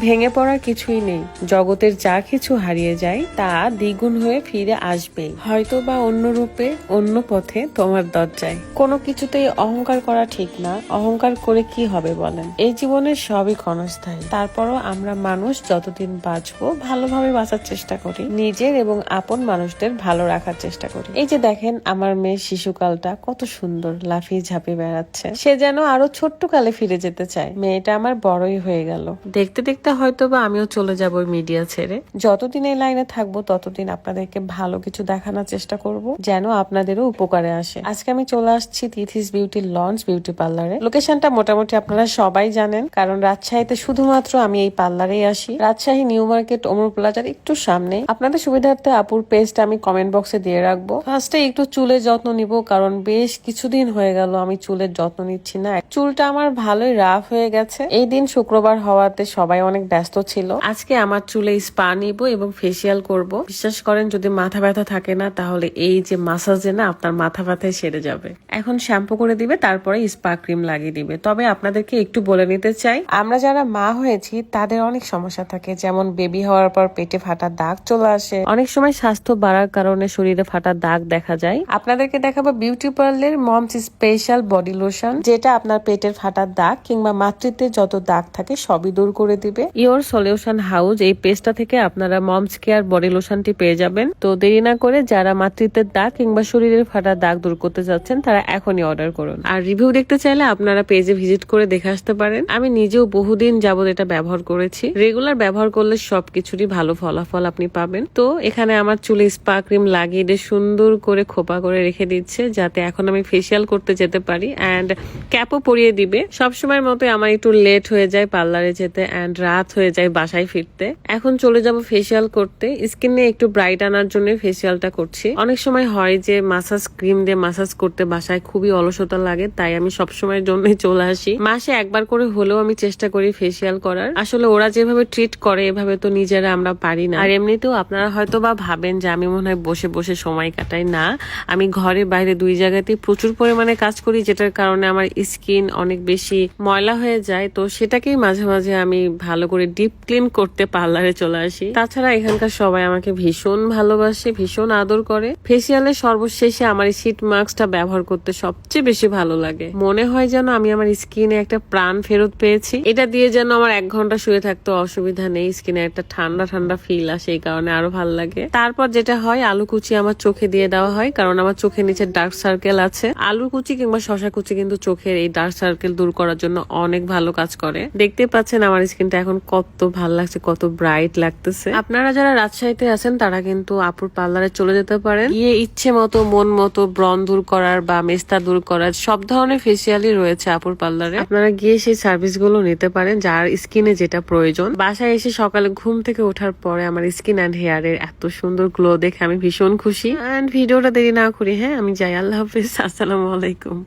ভেঙে পড়ার কিছুই নেই। জগতের যা কিছু হারিয়ে যায়, তা দ্বিগুণ হয়ে ফিরে আসবে। হয়তো বা অন্য রূপে, অন্য পথে তোমার দরজায়। কোনো কিছুতেই অহংকার করা ঠিক না। অহংকার করে কি হবে বলেন? এই জীবনের সবই ক্ষণস্থায়ী। তারপরও আমরা মানুষ যতদিন বাঁচবো, ভালোভাবে বাঁচার চেষ্টা করি। নিজের এবং আপন মানুষদের ভালো রাখার চেষ্টা করি। এই যে দেখেন, আমার মেয়ের শিশুকালটা কত সুন্দর, লাফিয়ে ঝাঁপিয়ে বেড়াচ্ছে। সে যেন আরও ছোট্ট কালে ফিরে যেতে চায়। মেয়েটা আমার বড়ই হয়ে গেল। দেখতে দেখতে হয়তো বা আমিও চলে যাব মিডিয়া ছেড়ে। যতদিন এই লাইনে থাকব, ততদিন আপনাদেরকে ভালো কিছু দেখানোর চেষ্টা করব, যেন আপনাদেরও উপকারে আসে। আজকে আমি চলে আসছি তিথিস বিউটি লঞ্চ বিউটি পার্লারে। লোকেশনটা মোটামুটি আপনারা সবাই জানেন, কারণ রাজশাহীতে শুধুমাত্র আমি এই পার্লারেই আসি। রাজশাহী, নিউ মার্কেট অমর প্লাজার একটু সামনে। আপনাদের সুবিধার্থে আপুর পেজটা আমি কমেন্ট বক্সে দিয়ে রাখব। ফার্স্টে একটু চুলের যত্ন নিব, কারণ বেশ কিছুদিন হয়ে গেল আমি চুলের যত্ন নিচ্ছি না। চুলটা আমার ভালোই রাফ হয়ে গেছে। এই দিন শুক্রবার হওয়াতে সবাই অনেক ব্যস্ত ছিল। আজকে আমার চুলে স্পা নিব এবং ফেসিয়াল করব। বিশ্বাস করেন, যদি মাথা ব্যথা থাকে না, তাহলে এই যে মাসাজে না, আপনার মাথা ব্যথায় সেরে যাবে। এখন শ্যাম্পু করে দিবে, তারপরে স্পা ক্রিম লাগিয়ে দিবে। তবে আপনাদেরকে একটু বলে নিতে চাই, আমরা যারা মা হয়েছি, তাদের অনেক সমস্যা থাকে। যেমন বেবি হওয়ার পর পেটে ফাটা দাগ চলে আসে। অনেক সময় স্বাস্থ্য বাড়ার কারণে শরীরে ফাটা দাগ দেখা যায়। আপনাদেরকে দেখাবো beauty parlour moms special body lotion যেটা আপনার পেটের ফাটার দাগ কিংবা মাতৃত্বের যত দাগ থাকে, সবই দূর করে দিবে। ইওর সলিউশন হাউস এই পেজটা থেকে আপনারা মমস কেয়ার বডি লোশনটি পেয়ে যাবেন। তো দেরি না করে যারা মাতৃত্বের দাগ কিংবা শরীরের ফাটা দাগ দূর করতে যাচ্ছেন, তারা এখনই অর্ডার করুন। আর রিভিউ দেখতে চাইলে আপনারা পেজে ভিজিট করে দেখে আসতে পারেন। আমি নিজেও বহুদিন যাবত এটা ব্যবহার করেছি। রেগুলার ব্যবহার করলে সবকিছুরই ভালো ফলাফল আপনি পাবেন। তো এখানে আমার চুলে স্পা ক্রিম লাগিয়ে দিয়ে সুন্দর করে খোপা করে রেখে দিচ্ছে, যাতে এখন আমি ফেসিয়াল করতে যেতে পারি। অ্যান্ড ক্যাপও পরিয়ে দিবে। সবসময়ের মতো আমার একটু লেট হয়ে যায় পার্লারে যেতে। অ্যান্ড রাত হয়ে যায় বাসায় ফিরতে। এখন চলে যাব ফেসিয়াল করতে। স্কিনে একটু ব্রাইট আনার জন্য ফেসিয়ালটা করছি। অনেক সময় হয় যে মাসাজ ক্রিম দিয়ে মাসাজ করতে বাসায় খুবই অলসতা লাগে, তাই আমি সবসময়ের জন্য চলে আসি। মাসে একবার করে হলেও আমি চেষ্টা করি ফেসিয়াল করার। আসলে ওরা যেভাবে ট্রিট করে, এভাবে তো নিজেরা আমরা পারি না। আর এমনিতেও আপনারা হয়তো বা ভাবেন যে আমি মনে হয় বসে বসে সময় কাটাই। না, আমি ঘরে বাইরে দুই জায়গাতেই প্রচুর পরিমাণে কাজ করি, যেটার কারণে আমার স্কিন অনেক বেশি ময়লা হয়ে যায়। তো সেটাকেই মাঝে মাঝে আমি ভালো করে ডিপ ক্লিন করতে পার্লারে চলে আসি। তাছাড়া এখানকার সবাই আমাকে ভীষণ ভালোবাসে, ভীষণ আদর করে। ফেসিয়ালের সর্বশেষে আমার এই শীট মাস্কটা ব্যবহার করতে সবচেয়ে বেশি ভালো লাগে। মনে হয় যেন আমি আমার স্কিনে একটা প্রাণ ফেরত পেয়েছি। এটা দিয়ে যেন আমার এক ঘণ্টা শুয়ে থাকতে অসুবিধা নেই স্কিনে একটা ঠান্ডা ঠান্ডা ফিল আসে এই কারণে আরও ভালো লাগে। তারপর যেটা হয়, আলু কুচি আমার চোখে দিয়ে দেওয়া হয়, কারণ আমার চোখের নিচে ডার্ক সার্কেল আছে। আলু কুচি কিংবা শশা কুচি কিন্তু চোখের এই ডার্ক সার্কেল দূর করার জন্য অনেক ভালো কাজ করে। দেখতে পাচ্ছেন আমার স্কিনটা এখন কত ভালো লাগছে কত ব্রাইট লাগতেছে। আপনারা যারা রাজশাহীতে আছেন তারা কিন্তু আপুর পার্লারে চলে যেতে পারেন। গিয়ে ইচ্ছে মতো মন মতো ব্রণ দূর করার বা মেস্তা দূর করার সব ধরনের ফেসিয়ালই রয়েছে আপুর পার্লারে। আপনারা গিয়ে সেই সার্ভিসগুলো নিতে পারেন যার স্কিনে যেটা প্রয়োজন। বাসায় এসে সকালে ঘুম থেকে ওঠার পরে আমার স্কিন অ্যান্ড হেয়ারের এত সুন্দর গ্লো দেখে আমি ভীষণ খুশি। অ্যান্ড ভিডিওটা দেরি না করি হ্যাঁ? আমি যাই আল্লাহ হাফিজ আসসালামু আলাইকুম।